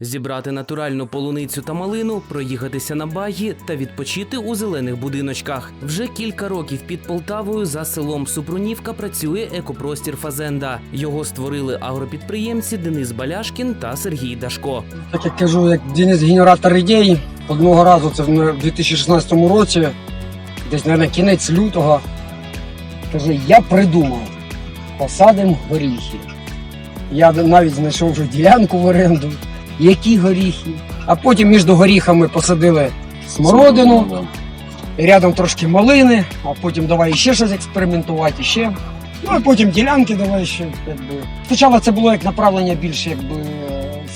Зібрати натуральну полуницю та малину, проїхатися на багі та відпочити у зелених будиночках. Вже кілька років під Полтавою за селом Супрунівка працює екопростір Фазенда. Його створили агропідприємці Денис Баляшкін та Сергій Дашко. Так як кажу, як Денис генератор ідей, одного разу це в 2016 році, десь, мабуть, кінець лютого, каже, я придумав, посадимо горіхи. Я навіть знайшов вже ділянку в оренду, які горіхи. А потім між горіхами посадили смородину, рядом трошки малини, а потім давай ще щось експериментувати, ще. Ну а потім ділянки давай ще. Якби. Спочатку це було як направлення більше якби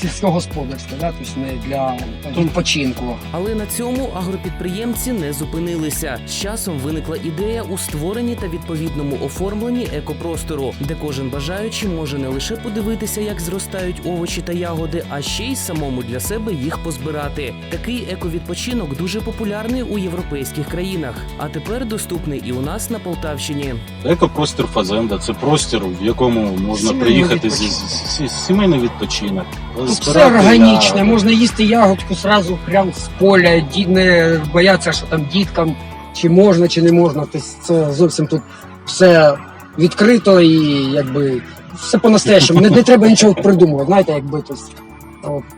сільськогосподарське, да? тобто не для відпочинку. Але на цьому агропідприємці не зупинилися. З часом виникла ідея у створенні та відповідному оформленні екопростору, де кожен бажаючий може не лише подивитися, як зростають овочі та ягоди, а ще й самому для себе їх позбирати. Такий ековідпочинок дуже популярний у європейських країнах, а тепер доступний і у нас на Полтавщині. Екопростір Фазенда це простір, в якому можна Сімейний приїхати з, сімейний відпочинок. Все органічне, можна їсти ягодку сразу прямо з поля, ді- не бояться, що там діткам чи можна, чи не можна. Тобто це зовсім тут все відкрито і якби все по-настоящему. Не, не треба нічого придумувати. Знаєте, якби тобто,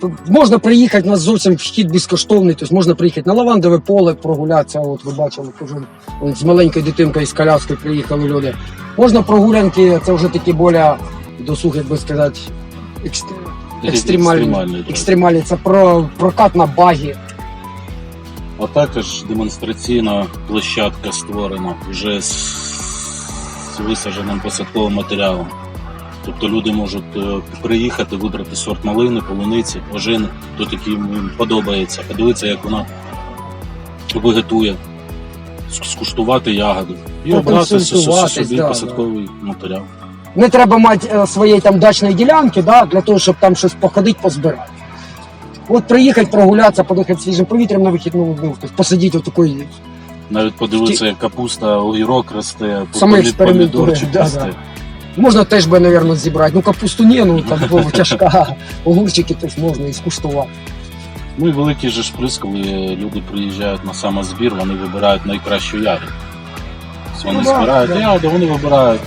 от, можна приїхати, у нас зовсім вхід безкоштовний, тобто можна приїхати на лавандове поле, прогулятися. От ви бачили, з маленькою дитинкою з коляскою приїхали люди. Можна прогулянки, це вже такі більш досуг, як би сказати, екст- екстремальні. Екстремальний, так. Екстремальні це про прокат на багі. А також демонстраційна площадка створена вже з, висадженим посадковим матеріалом. Тобто люди можуть е, приїхати, вибрати сорт малини, полуниці, ожини, то такі їм подобається, подивитися, як вона вегетує, скуштувати ягоди і обрати собі да, посадковий матеріал. Не треба мати е, своєї там дачної ділянки, да, для того, щоб там щось походити, позбирати. От приїхати, прогулятися, подихати свіжим повітрям на вихідному дню, тобто посидіти в такої. Навіть подивитися, як капуста, огірок росте, помідорчик да, росте. Можна теж би, мабуть, зібрати. Ну, капусту ні, ну там було тяжка. Огурчики теж можна і скуштувати. Ну і великий же плюс, коли люди приїжджають на самозбір, вони вибирають найкращу ягоду. Тобто Вони Ну, збирають да. ягоду, вони вибирають.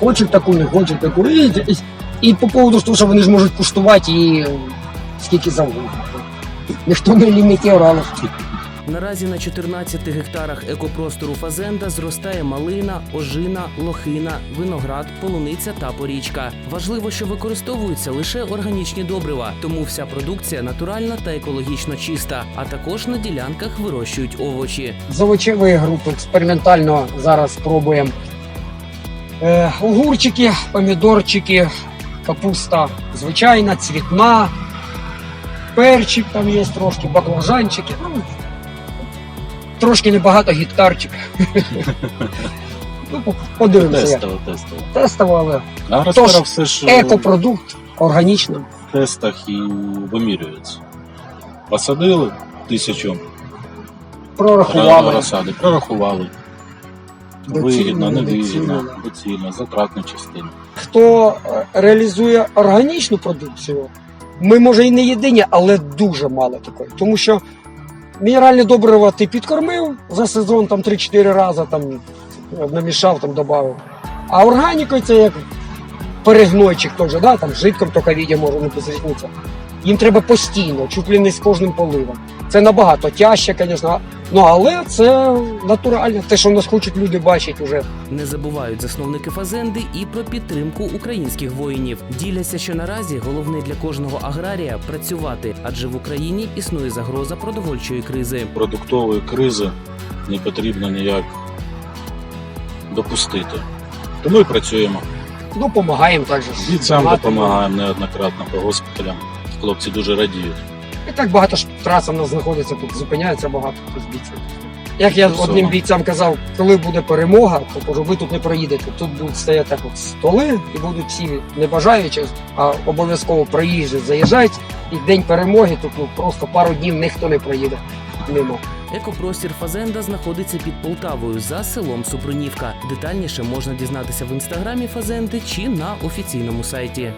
Хочуть таку, не хочуть таку. І, і, і по поводу того, що вони ж можуть куштувати і скільки завгодно. Ніхто не лімітував. Наразі на 14 гектарах екопростору Фазенда зростає малина, ожина, лохина, виноград, полуниця та порічка. Важливо, що використовуються лише органічні добрива, тому вся продукція натуральна та екологічно чиста. А також на ділянках вирощують овочі. З овочевої групи експериментально зараз пробуємо е, огурчики, помідорчики, капуста звичайна, цвітна, перчик там є трошки, баклажанчики. Ну, трошки небагато гектарчик. ну, по- подивимося. Тестово, тестово. Тестово, але А Тож, все ж е, екопродукт органічно. в тестах і вимірюється. Посадили тисячу Прорахували. розсади, прорахували. Вигідно, невигідно, доцільно, затратну частину. хто е, реалізує органічну продукцію, ми може і не єдині, але дуже мало такої. Тому що мінеральне добриво ти підкормив за сезон там 3-4 рази, там намішав, там додав. А органікою це як перегнойчик теж, да? там жидком тільки віді може не безрізниця. Їм треба постійно, чуть ли не з кожним поливом. Це набагато тяжче, звісно. Ну але це натурально. Те, що в нас хочуть люди бачити вже Не забувають засновники Фазенди і про підтримку українських воїнів. Діляться, що наразі головне для кожного аграрія працювати, адже в Україні існує загроза продовольчої кризи. Продуктової кризи не потрібно ніяк допустити. Тому і працюємо. допомагаємо також. Бійцям донатимо. допомагаємо неоднократно по госпіталям. Хлопці дуже радіють. І так багато ж трас у нас знаходиться, тут зупиняється багато хто з бійців. Як я одним бійцям казав, коли буде перемога, то кажу, ви тут не проїдете. Тут будуть стояти так от столи і будуть всі не бажаючи, а обов'язково проїжджі заїжджають. І день перемоги тут ну, просто пару днів ніхто не проїде мимо. Екопростір Фазенда знаходиться під Полтавою за селом Супрунівка. Детальніше можна дізнатися в інстаграмі Фазенди чи на офіційному сайті.